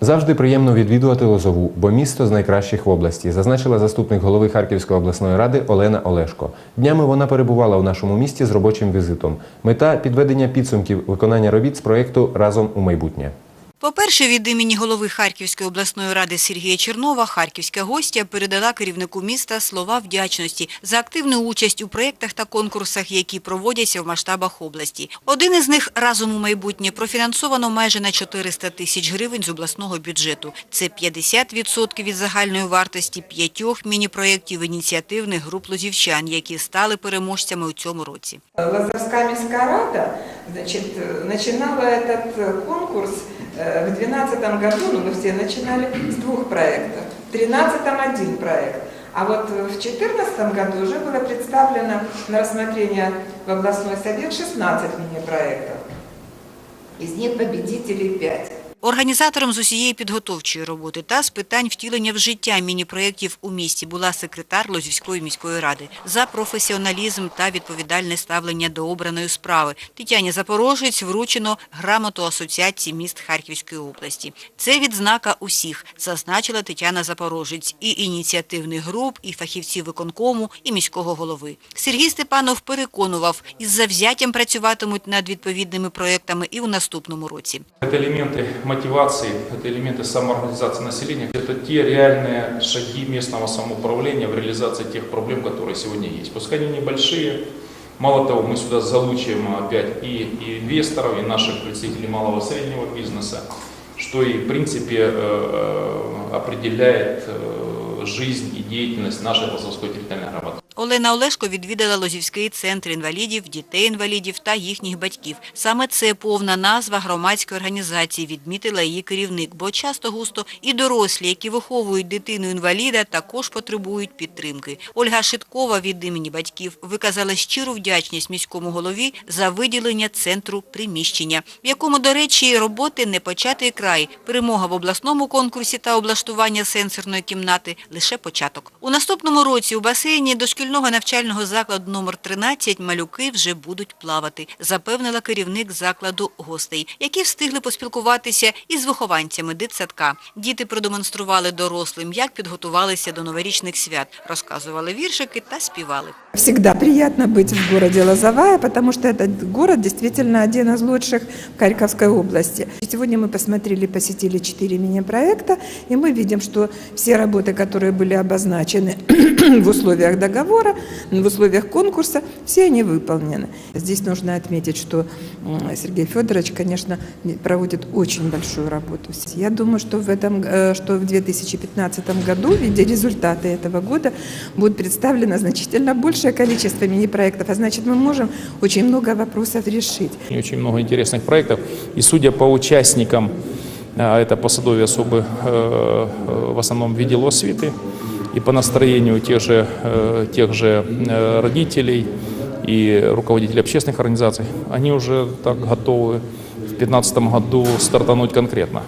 Завжди приємно відвідувати Лозову, бо місто з найкращих в області, зазначила заступник голови Харківської обласної ради Олена Олешко. Днями вона перебувала у нашому місті з робочим візитом. Мета підведення підсумків виконання робіт з проєкту Разом у майбутнє. По-перше, від імені голови Харківської обласної ради Сергія Чернова харківська гостя передала керівнику міста слова вдячності за активну участь у проєктах та конкурсах, які проводяться в масштабах області. Один із них «Разом у майбутнє» профінансовано майже на 400 тисяч гривень з обласного бюджету. Це 50% від загальної вартості п'ятьох міні-проєктів ініціативних груп лозівчан, які стали переможцями у цьому році. Лазарская міська рада значит, э, начинала этот э, конкурс э, В 2012 году, ну вы все начинали с двух проектов, в 2013 один проект. А вот э, в 2014 году уже было представлено на рассмотрение в областной совет 16 мини-проектов. Из них победителей 5. Організатором з усієї підготовчої роботи та з питань втілення в життя міні-проєктів у місті була секретар Лозівської міської ради. За професіоналізм та відповідальне ставлення до обраної справи Тетяні Запорожець вручено грамоту Асоціації міст Харківської області. Це відзнака усіх, зазначила Тетяна Запорожець, і ініціативних груп, і фахівців виконкому, і міського голови. Сергій Степанов переконував, із завзяттям працюватимуть над відповідними проєктами і у наступному році. Это элементы мотивации, это элементы самоорганизации населения, это те реальные шаги местного самоуправления в реализации тех проблем, которые сегодня есть. Пускай они небольшие, мало того, мы сюда залучим опять и, и инвесторов, и наших представителей малого и среднего бизнеса, что и в принципе э, э, определяет э, жизнь и деятельность нашей Лозовской территориальной громады. Олена Олешко відвідала Лозівський центр інвалідів, дітей-інвалідів та їхніх батьків. Саме це повна назва громадської організації, відмітила її керівник, бо часто густо і дорослі, які виховують дитину-інваліда, також потребують підтримки. Ольга Шиткова від імені батьків виказала щиру вдячність міському голові за виділення центру приміщення, в якому, до речі, роботи не початий край. Перемога в обласному конкурсі та облаштування сенсорної кімнати – лише початок. У наступному році у басейні дошкільного навчального закладу номер 13 малюки вже будуть плавати, запевнила керівник закладу гостей, які встигли поспілкуватися із вихованцями дитсадка. Діти продемонстрували дорослим, як підготувалися до новорічних свят, розказували віршики та співали. Всегда приятно быть в городе Лозовая, потому что этот город действительно один из лучших в Харьковской области. Сегодня мы посмотрели, посетили четыре мини-проекта, и мы видим, что все работы, которые были обозначены в условиях договора, В условиях конкурса, все они выполнены. Здесь нужно отметить, что Сергей Федорович, конечно, проводит очень большую работу. Я думаю, что в, этом, э, что в 2015 году, в виде результата этого года, будет представлено значительно большее количество мини-проектов, а значит, мы можем очень много вопросов решить. Очень много интересных проектов. И судя по участникам, а, это по садовой особы э, э, в основном видел освиты, и по настроению тех же, э, тех же э, родителей и руководителей общественных организаций, они уже так готовы в 2015 году стартануть конкретно.